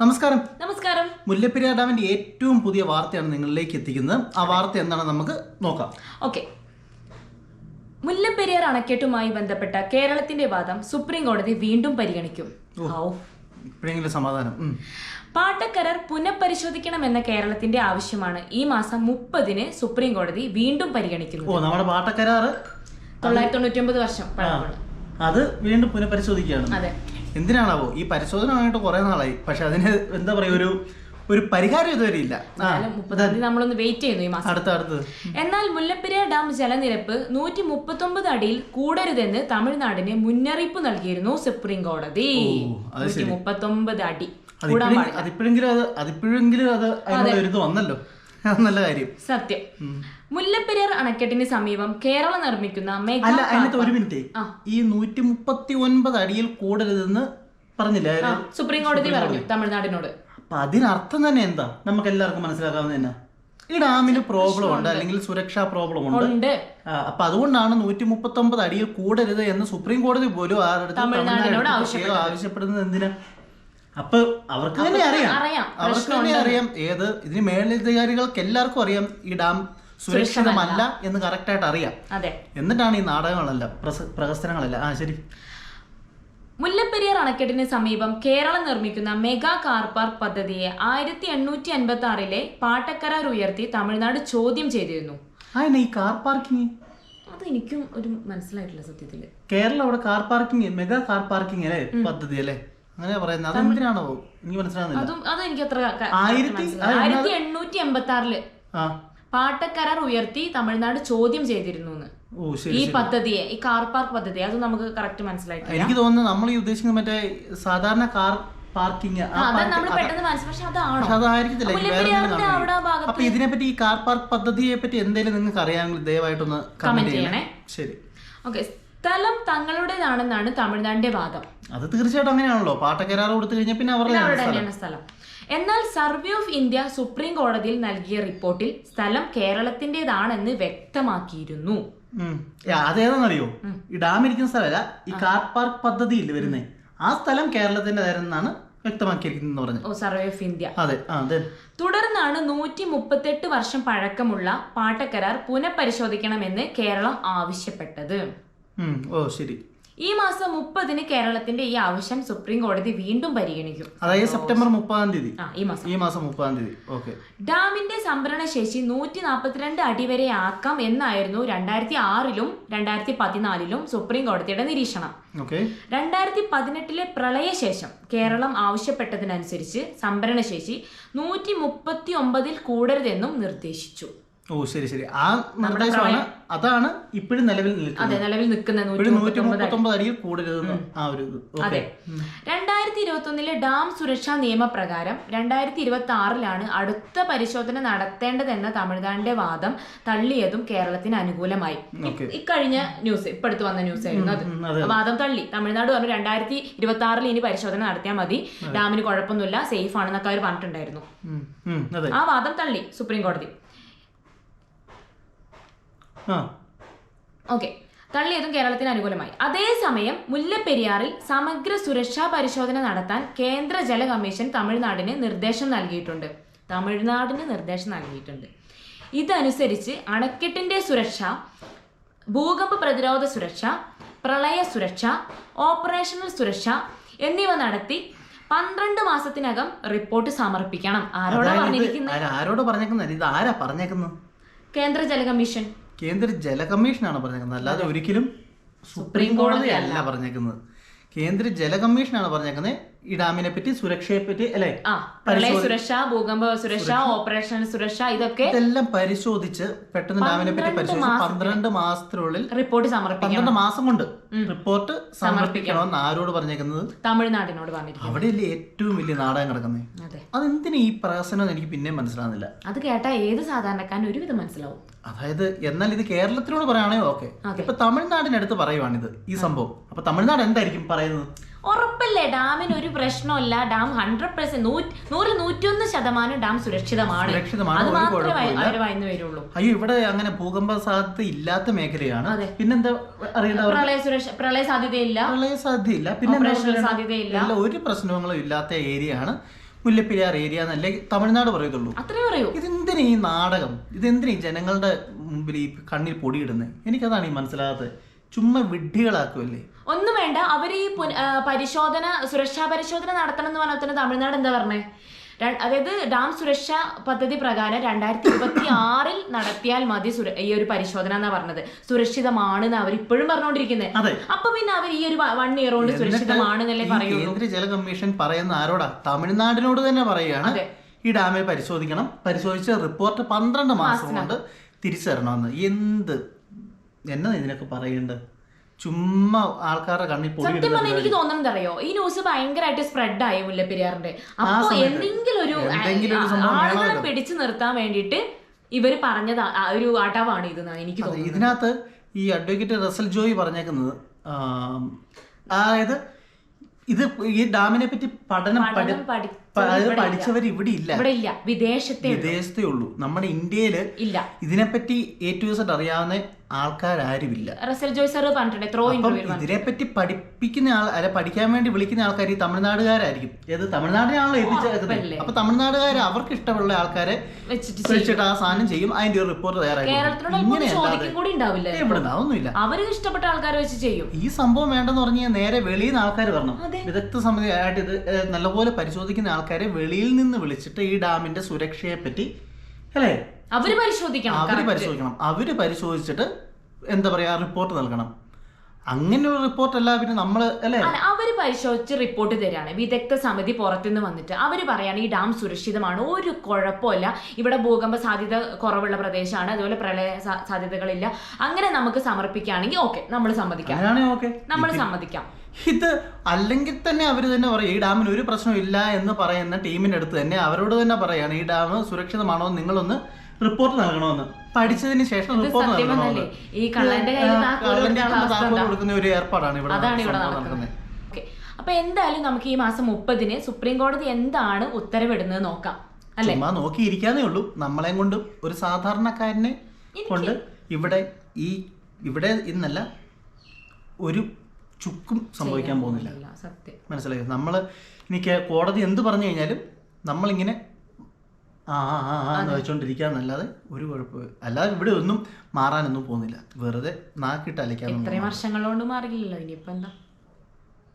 നമസ്കാരം. നമസ്കാരം. മുല്ലപ്പെരിയാടാവിന്റെ ഏറ്റവും പുതിയ വാർത്തയാണ് നിങ്ങളിലേക്ക് എത്തിക്കുന്നത്. ആ വാർത്ത എന്താണെന്ന് നമുക്ക് നോക്കാം. ഓക്കെ. മുല്ലപ്പെരിയാർ അണക്കെട്ടുമായി ബന്ധപ്പെട്ട കേരളത്തിന്റെ വാദം സുപ്രീം കോടതി വീണ്ടും പരിഗണിക്കും. ഇപ്പോഴെങ്കിലും സമാധാനം. പാട്ടക്കരാർ പുനഃപരിശോധിക്കണമെന്ന കേരളത്തിന്റെ ആവശ്യമാണ് ഈ മാസം മുപ്പതിന് സുപ്രീം കോടതി വീണ്ടും പരിഗണിക്കുന്നു ഓ നമ്മുടെ പാട്ടക്കരാറ്. തൊള്ളായിരത്തി തൊണ്ണൂറ്റി ഒമ്പത് വർഷം അത് വീണ്ടും പുനഃപരിശോധിക്കുകയാണ്. അതെ. എന്തിനാണാവോ? ഈ പരിശോധന വന്നിട്ട് കുറെ നാളായി. പക്ഷെ അതിന് എന്താ പറയുക ഒരു ഒരു പരിഹാരം ഇതുവരെ ഇല്ല. നമ്മളൊന്ന് വെയിറ്റ് ചെയ്യുന്നു ഈ മാസം. അടുത്ത അടുത്ത് എന്നാൽ മുല്ലപ്പെരിയാർ ഡാം ജലനിരപ്പ് നൂറ്റി മുപ്പത്തൊമ്പത് അടിയിൽ കൂടരുതെന്ന് തമിഴ്നാടിന് മുന്നറിയിപ്പ് നൽകിയിരുന്നു സുപ്രീം കോടതി. മുപ്പത്തൊമ്പത് അടി. അതിപ്പോഴെങ്കിലും അത് അതിപ്പോഴെങ്കിലും അത് വന്നല്ലോ. നല്ല കാര്യം. സത്യം. മുല്ലപ്പെരിയാർ അണക്കെട്ടിന് സമീപം കേരളം നിർമ്മിക്കുന്ന മെഗാ അല്ല അതിനകത്ത് ഒരു മിനിറ്റ്. ആ. ഈ നൂറ്റി മുപ്പത്തി ഒൻപത് അടിയിൽ കൂടരുതെന്ന് പറഞ്ഞില്ലേ? ആ, സുപ്രീം കോടതി പറഞ്ഞു തമിഴ്നാടിനോട്. അപ്പൊ അതിനർത്ഥം തന്നെ എന്താ? നമുക്ക് എല്ലാവർക്കും മനസ്സിലാക്കാവുന്ന തന്നെ. ഈ ഡാമിന് പ്രോബ്ലം ഉണ്ട് അല്ലെങ്കിൽ സുരക്ഷാ പ്രോബ്ലം ഉണ്ട്. ഉണ്ട്. ആ, അപ്പൊ അതുകൊണ്ടാണ് നൂറ്റി മുപ്പത്തി ഒമ്പത് അടിയിൽ കൂടരുത് എന്ന് സുപ്രീം കോടതി പോലും ആരുടെ തമിഴ്നാടിനോട് ആവശ്യപ്പെടുന്നത് എന്തിനാ? അപ്പൊ അവർക്ക് തന്നെ അറിയാം. അറിയാം, അവർക്ക് തന്നെ അറിയാം. ഏത്? ഇതിന് മേലധികാരികൾക്ക് എല്ലാവർക്കും അറിയാം ഈ ഡാം സുരക്ഷിതമല്ല എന്ന് കറക്റ്റ് ആയിട്ട് അറിയാം. അതെ. എന്നിട്ടാണ് ഈ നാടകങ്ങളെല്ലാം പ്രഹസനങ്ങളെല്ലാം. ആ ശരി. മുല്ലപ്പെരിയാർ അണക്കെട്ടിന് സമീപം കേരളം നിർമ്മിക്കുന്ന മെഗാ കാർ പാർക്ക് പദ്ധതിയെ ആയിരത്തി എണ്ണൂറ്റി അൻപത്തി ആറിലെ പാട്ടക്കരാർ ഉയർത്തി തമിഴ്നാട് ചോദ്യം ചെയ്തിരുന്നു. ഈ കാർ പാർക്കിംഗ് അത് എനിക്കും ഒരു മനസ്സിലായിട്ടില്ല സത്യത്തിൽ കേരളം അവിടെ car parking mega car parking അല്ലേ? പദ്ധതി അല്ലേ? അങ്ങനെ പറയുന്നത്. അതെന്തിനാണോ? എനിക്ക് മനസ്സിലാകുന്നില്ല അതും അത് എനിക്ക് അത്ര ആയിരത്തി- എണ്ണൂറ്റി എൺപത്തി ആറിൽ ആ. പാട്ടക്കരാർ ഉയർത്തി തമിഴ്നാട് ചോദ്യം ചെയ്തിരുന്നു എന്ന്. ഈ പദ്ധതിയെ ഈ കാർ പാർക്ക് പദ്ധതി അത് നമുക്ക് കറക്റ്റ് മനസ്സിലായി എനിക്ക് തോന്നുന്നു നമ്മൾ ഈ ഉദ്ദേശിക്കുന്നത് മറ്റേ സാധാരണ കാർ പാർക്കിംഗ് ഇതിനെ പറ്റി അപ്പൊ ഇതിനെപ്പറ്റി ഈ കാർ പാർക്ക് പദ്ധതിയെ പറ്റി എന്തെങ്കിലും നിങ്ങൾക്ക് അറിയാമെങ്കിൽ ദയവായിട്ടൊന്ന് കമന്റ് ചെയ്യണേ. ശരി. ഓക്കെ സ്ഥലം തങ്ങളുടേതാണെന്നാണ് തമിഴ്നാടിന്റെ വാദം. അത് തീർച്ചയായിട്ടും അങ്ങനെയാണല്ലോ. പാട്ടക്കരാർ കൊടുത്തു കഴിഞ്ഞാൽ പിന്നെ അവരുടെ സ്ഥലം. എന്നാൽ സർവേ ഓഫ് ഇന്ത്യ സുപ്രീം കോടതിയിൽ നൽകിയ റിപ്പോർട്ടിൽ സ്ഥലം കേരളത്തിന്റേതാണെന്ന് വ്യക്തമാക്കിയിരുന്നു. അതേതെന്നറിയോ ഈ ഡാം ഇരിക്കുന്ന സ്ഥലമല്ല ഈ കാർ പാർക്ക് പദ്ധതിയിൽ വരുന്നത് വരുന്നേ? ആ സ്ഥലം കേരളത്തിന്റെതായിരുന്നാണ് വ്യക്തമാക്കിയിരിക്കുന്നത് പറഞ്ഞു ഓ സർവേ ഓഫ് ഇന്ത്യ. അതെ അതെ. തുടർന്നാണ് നൂറ്റി മുപ്പത്തെട്ട് വർഷം പഴക്കമുള്ള പാട്ടക്കരാർ പുനഃപരിശോധിക്കണമെന്ന് കേരളം ആവശ്യപ്പെട്ടത്. ഓ ശരി. ഈ മാസം മുപ്പതിന് കേരളത്തിന്റെ ഈ ആവശ്യം സുപ്രീം കോടതി വീണ്ടും പരിഗണിക്കും. അതായത് സെപ്റ്റംബർ മുപ്പതാം തീയതി. ഈ മാസം. ഈ മാസം മുപ്പതാം തീയതി. ഓക്കെ. ഡാമിന്റെ സംഭരണ ശേഷി നൂറ്റി നാൽപ്പത്തിരണ്ട് അടി വരെ ആക്കാം എന്നായിരുന്നു രണ്ടായിരത്തി ആറിലും രണ്ടായിരത്തി പതിനാലിലും സുപ്രീം കോടതിയുടെ നിരീക്ഷണം. ഓക്കെ. രണ്ടായിരത്തി പതിനെട്ടിലെ പ്രളയശേഷം കേരളം ആവശ്യപ്പെട്ടതിനനുസരിച്ച് സംഭരണശേഷി നൂറ്റി മുപ്പത്തി ഒമ്പതിൽ കൂടരുതെന്നും നിർദ്ദേശിച്ചു. ഓ ശരി ശരി. ആ നിർദ്ദേശമാണ്. അതാണ് ഇപ്പോഴും നിലവിൽ നിൽക്കുന്നത്. അതെ നിലവിൽ നിൽക്കുന്ന നൂറ്റി ഇപ്പോഴും നൂറ്റി മുപ്പത്തൊമ്പത് അടിയിൽ കൂടരുതെന്ന് ആ ഒരു അതെ. രണ്ടായിരത്തി ഇരുപത്തി ഒന്നിലെ ഡാം സുരക്ഷാ നിയമപ്രകാരം രണ്ടായിരത്തി ഇരുപത്തി ആറിലാണ് അടുത്ത പരിശോധന നടത്തേണ്ടതെന്ന തമിഴ്നാടിന്റെ വാദം തള്ളിയതും കേരളത്തിന് അനുകൂലമായി. ഇക്കഴിഞ്ഞ ന്യൂസ് ഇപ്പടുത്ത് വന്ന ന്യൂസ് ആയിരുന്നു അത്. വാദം തള്ളി. തമിഴ്നാട് പറഞ്ഞു രണ്ടായിരത്തി ഇരുപത്തി ആറിൽ ഇനി പരിശോധന നടത്തിയാൽ മതി. ഡാമിന് കുഴപ്പമൊന്നുമില്ല സേഫ് ആണെന്നൊക്കെ അവർ പറഞ്ഞിട്ടുണ്ടായിരുന്നു. ആ വാദം തള്ളി സുപ്രീം കോടതി. ഓക്കെ. തള്ളിയതും കേരളത്തിന് അനുകൂലമായി. അതേസമയം മുല്ലപ്പെരിയാറിൽ സമഗ്ര സുരക്ഷാ പരിശോധന നടത്താൻ കേന്ദ്ര ജല കമ്മീഷൻ തമിഴ്നാടിന് നിർദ്ദേശം നൽകിയിട്ടുണ്ട്. തമിഴ്നാടിന് നിർദ്ദേശം നൽകിയിട്ടുണ്ട്. ഇതനുസരിച്ച് അണക്കെട്ടിന്റെ സുരക്ഷ ഭൂകമ്പ പ്രതിരോധ സുരക്ഷ പ്രളയ സുരക്ഷ ഓപ്പറേഷണൽ സുരക്ഷ എന്നിവ നടത്തി പന്ത്രണ്ട് മാസത്തിനകം റിപ്പോർട്ട് സമർപ്പിക്കണം. ആരോടാ പറഞ്ഞിരിക്കുന്നത് ആരാ- ആരോട് പറഞ്ഞേക്കുന്നത് ഇത് ആരാ പറഞ്ഞേക്കുന്നത് കേന്ദ്ര ജല കമ്മീഷൻ. കേന്ദ്ര ജല കമ്മീഷനാണ് പറഞ്ഞേക്കുന്നത്. അല്ലാതെ ഒരിക്കലും സുപ്രീം കോടതി അല്ല പറഞ്ഞേക്കുന്നത്. കേന്ദ്ര ജല കമ്മീഷനാണ് പറഞ്ഞേക്കുന്നത്. ഈ ഡാമിനെ പറ്റി സുരക്ഷയെ പറ്റി അല്ലെ പ്രളയ സുരക്ഷ ഭൂകമ്പ സുരക്ഷ ഓപ്പറേഷൻ സുരക്ഷ ഇതൊക്കെ ഇതെല്ലാം പരിശോധിച്ച് പെട്ടെന്ന് ഡാമിനെ പറ്റി പരിശോധിച്ച് പന്ത്രണ്ട് മാസത്തിനുള്ളിൽ റിപ്പോർട്ട് സമർപ്പിക്കണം. പന്ത്രണ്ട് മാസം കൊണ്ട് റിപ്പോർട്ട് സമർപ്പിക്കണമെന്ന് ആരോട് പറഞ്ഞേക്കുന്നത്? തമിഴ്നാടിനോട് പറഞ്ഞിരിക്കും അവിടെയല്ലേ ഏറ്റവും വലിയ നാടകം കിടക്കുന്നത്? അതെ. അതെന്തിനാ ഈ പ്രഹസനം എന്ന് എനിക്ക് പിന്നെ മനസ്സിലാകുന്നില്ല അത് കേട്ടാ ഏത് സാധാരണക്കാരൻ ഒരുവിധം മനസ്സിലാവും. അതായത് എന്നാൽ ഇത് കേരളത്തിനോട് പറയുകയാണെങ്കിൽ ഓക്കെ. ഇപ്പൊ തമിഴ്നാടിനടുത്ത് പറയുവാണിത് ഈ സംഭവം. അപ്പൊ തമിഴ്നാട് എന്തായിരിക്കും പറയുന്നത്? ഉറപ്പല്ലേ? ഡാമിന് ഒരു പ്രശ്നമല്ല ഡാം ഹൺഡ്രഡ് പെർസെന്റ് നൂറിൽ നൂറ്റിയൊന്ന് ശതമാനം ഡാം സുരക്ഷിതമാണ്. സുരക്ഷിതമാണ്, അത് ഒരു മാത്രമേ അവർ വായിന്ന് വരുള്ളൂ. അയ്യോ ഇവിടെ അങ്ങനെ ഭൂകമ്പ സാധ്യത ഇല്ലാത്ത മേഖലയാണ്. പിന്നെന്താ പ്രളയ സുരക്ഷ പ്രളയ സാധ്യതയില്ല. പ്രളയ സാധ്യതയില്ല. പിന്നെ സാധ്യതയില്ല. ഒരു പ്രശ്നങ്ങളും ഇല്ലാത്ത ഏരിയ ആണ് മുല്ലപ്പെരിയാർ ഏരിയ എന്നല്ലേ തമിഴ്നാട് പറയത്തുള്ളൂ അത്രേ പറയൂ. ഇതെന്തിനാ ഈ നാടകം? ഇതെന്തിനാ ഈ ജനങ്ങളുടെ മുമ്പിൽ ഈ കണ്ണിൽ പൊടിയിടുന്നത്? എനിക്കതാണ് ഈ മനസ്സിലാകാത്തത്. ചുമ്മാ വിഡ്ഢികളാക്കുമല്ലേ ഒന്നും വേണ്ട. അവർ ഈ പരിശോധന സുരക്ഷാ പരിശോധന നടത്തണം എന്ന് പറഞ്ഞാൽ തന്നെ തമിഴ്നാട് എന്താ പറഞ്ഞേ? അതായത് ഡാം സുരക്ഷാ പദ്ധതി പ്രകാരം രണ്ടായിരത്തി ഇരുപത്തി ആറിൽ നടത്തിയാൽ മതി ഈ ഒരു പരിശോധന എന്നാ പറഞ്ഞത്. സുരക്ഷിതമാണെന്ന് അവർ ഇപ്പോഴും പറഞ്ഞുകൊണ്ടിരിക്കുന്നത് അപ്പൊ പിന്നെ അവർ ഈ ഒരു വൺ ഇയർ കൊണ്ട് സുരക്ഷിതമാണെന്നല്ലേ പറയുള്ളൂ. കേന്ദ്ര ജല കമ്മീഷൻ പറയുന്ന ആരോടാ? തമിഴ്നാടിനോട് തന്നെ പറയുകയാണ്. ഈ ഡാമിൽ പരിശോധിക്കണം. പരിശോധിച്ച റിപ്പോർട്ട് പന്ത്രണ്ട് മാസം കൊണ്ട് തിരിച്ചറിയണമെന്ന്. എന്ത് എന്നാ ഇതിനൊക്കെ പറയേണ്ടത് ചുമ്മാ ആൾക്കാരുടെ കണ്ണിൽ സത്യം പറഞ്ഞാൽ എനിക്ക് തോന്നുന്നത് അറിയോ ഈ ന്യൂസ് ഭയങ്കരമായിട്ട് സ്പ്രെഡ് ആയി മുല്ലപ്പെരിയാറിന്റെ അപ്പൊ എന്തെങ്കിലും ഒരു ആളുകളെ പിടിച്ചു നിർത്താൻ വേണ്ടിയിട്ട് ഇവർ പറഞ്ഞത് ഒരു അടവാണ് ഇത് എനിക്ക് തോന്നുന്നത്. ഇതിനകത്ത് ഈ അഡ്വക്കേറ്റ് റസൽ ജോയി പറഞ്ഞേക്കുന്നത് അതായത് ഇത് ഈ ഡാമിനെ പറ്റി പഠനം പഠി- പഠനം പഠി- പ- അതായത് പഠിച്ചവർ ഇവിടെ ഇല്ല. ഇവിടെ ഇല്ല. വിദേശത്തെ ഉള്ളൂ. വിദേശത്തേ ഉള്ളൂ. നമ്മുടെ ഇന്ത്യയിൽ ഇല്ല. ഇതിനെപ്പറ്റി എ ടു സെഡ് അറിയാവുന്ന ആൾക്കാരാരുമില്ല. റസൽ ജോയ് സാർ പറഞ്ഞിട്ടുണ്ട് എത്രയോ അപ്പം ഇന്റർവ്യൂ ഇതിനെപ്പറ്റി പഠിപ്പിക്കുന്ന ആൾ അല്ല പഠിക്കാൻ വേണ്ടി വിളിക്കുന്ന ആൾക്കാർ ഈ തമിഴ്നാടുകാരായിരിക്കും. ഏത് തമിഴ്നാടിനാണല്ലോ ഉറപ്പല്ലേ? അപ്പൊ തമിഴ്നാടുകാർ അവർക്ക് ഇഷ്ടമുള്ള ആൾക്കാരെ വെച്ചിട്ട് ആ സാധനം ചെയ്യും. അതിന്റെ ഒരു റിപ്പോർട്ട് തയ്യാറാക്കും ഇഷ്ടപ്പെട്ട ആൾക്കാരെ വെച്ച് ചെയ്യും. ഈ സംഭവം വേണ്ടെന്ന് പറഞ്ഞാൽ നേരെ വെളിയിൽ നിന്ന് ആൾക്കാർ വരണം. വിദഗ്ധ സമിതി ആയിട്ട് ഇത് നല്ലപോലെ പരിശോധിക്കുന്ന ആൾക്കാരെ വെളിയിൽ നിന്ന് വിളിച്ചിട്ട് ഈ ഡാമിന്റെ സുരക്ഷയെ പറ്റി അല്ലേ? അവർ പരിശോധിക്കണം അവർ പരിശോധിക്കണം. അവർ പരിശോധിച്ചിട്ട് എന്താ പറയാ റിപ്പോർട്ട് നൽകണം. അങ്ങനെ ഒരു റിപ്പോർട്ട് അല്ല പിന്നെ നമ്മൾ അല്ലേ? അവർ പരിശോധിച്ച് റിപ്പോർട്ട് തരാണ്. വിദഗ്ധ സമിതി പുറത്തുനിന്ന് വന്നിട്ട് അവർ പറയാണ് ഈ ഡാം സുരക്ഷിതമാണ്. ഒരു കുഴപ്പമില്ല. ഇവിടെ ഭൂകമ്പ സാധ്യത കുറവുള്ള പ്രദേശമാണ്. അതുപോലെ പ്രളയ സാധ്യതകളില്ല. അങ്ങനെ നമുക്ക് സമർപ്പിക്കുകയാണെങ്കിൽ ഓക്കെ നമ്മൾ സമ്മതിക്കാം. നമ്മൾ സമ്മതിക്കാം. ഇത് അല്ലെങ്കിൽ തന്നെ അവർ തന്നെ പറയും ഈ ഡാമിന് ഒരു പ്രശ്നമില്ല എന്ന് പറയുന്ന ടീമിന്റെ അടുത്ത് തന്നെ അവരോട് തന്നെ പറയാണ് ഈ ഡാം സുരക്ഷിതമാണോ നിങ്ങളൊന്ന് റിപ്പോർട്ട് നൽകണമെന്ന്. പഠിച്ചതിന് ശേഷം റിപ്പോർട്ട് നൽകണമെന്ന്. ഈ കള്ളന്റെ? കൊടുക്കുന്ന ഒരു ഏർപ്പാടാണ് ഇവിടെ നടക്കുന്നത്. അപ്പൊ എന്തായാലും നമുക്ക് ഈ മാസം മുപ്പതിന് സുപ്രീം കോടതി എന്താണ് ഉത്തരവിടുന്നത് നോക്കാം അല്ലെ? നോക്കിയിരിക്കാന്നേ ഉള്ളൂ. നമ്മളെ കൊണ്ട് ഒരു സാധാരണക്കാരനെ കൊണ്ട് ഇവിടെ ഈ ഇവിടെ ഇന്നല്ല ഒരു ചുക്കും സംഭവിക്കാൻ പോകുന്നില്ല. സത്യം. മനസ്സിലായോ? നമ്മൾ എനിക്ക് കോടതി എന്ത് പറഞ്ഞു കഴിഞ്ഞാലും നമ്മളിങ്ങനെ ആ ആ ആ എന്ന് വെച്ചോണ്ടിരിക്കാന്നല്ലാതെ ഒരു കുഴപ്പമില്ല അല്ലാതെ ഇവിടെ ഒന്നും മാറാനൊന്നും പോകുന്നില്ല. വെറുതെ നാക്കിട്ട് അലക്കാൻ വർഷങ്ങളോണ്ട് മാറിയില്ലല്ലോ ഇനിയിപ്പോ എന്താ?